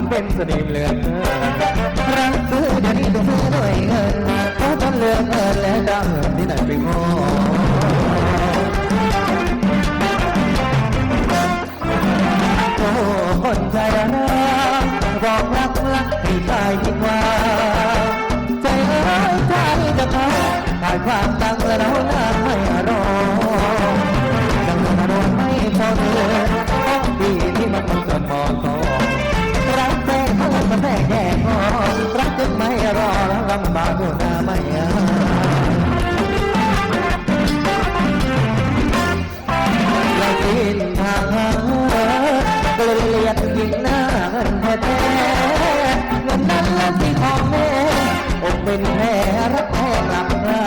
มันเป็นเสน่ห์เหลือเกินรักซื้อเดี๋ยวนี้ต้องซื้อด้วยเงินเพราะฉันเหลือเกินและดำเงินที่ไหนไปงอคนใจร้าย นละที่ของแม่อกเป็นแม่รักแท้กลับมา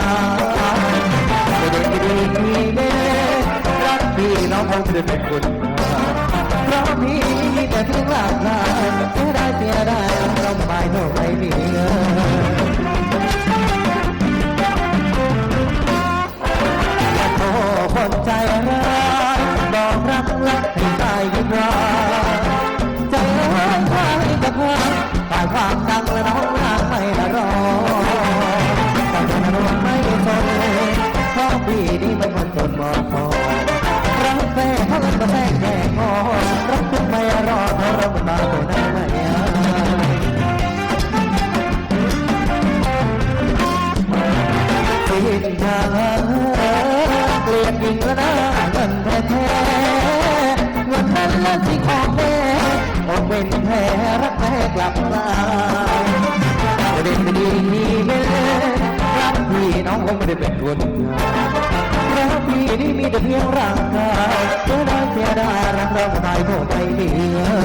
ไม่ได้ดีมีแม่รักพี่น้องคงจะเป็นคนเพราะพี่มีแต่เพียงหลักลาเสียได้เสียได้ลำบายโน่ไม่มี แม่เขาเล่นมาแท้แก่งอรักทุกไม่รอเราะเรามาตัวนั้นไม่อายสิ้นางเกลียดยิ่งแล้วนะเงินแท้แท้ๆเงินนั้นละที่ของแม่อกเป็นแผลรักแท้กลับมาประเด็นไม่ดีมีแม่รักพี่น้องคงไม่ได้เป็นคนรัก ที่นี่มีแต่เพียงร่างกายเสียดายเสียดายรักเราตายคงไม่เหลือ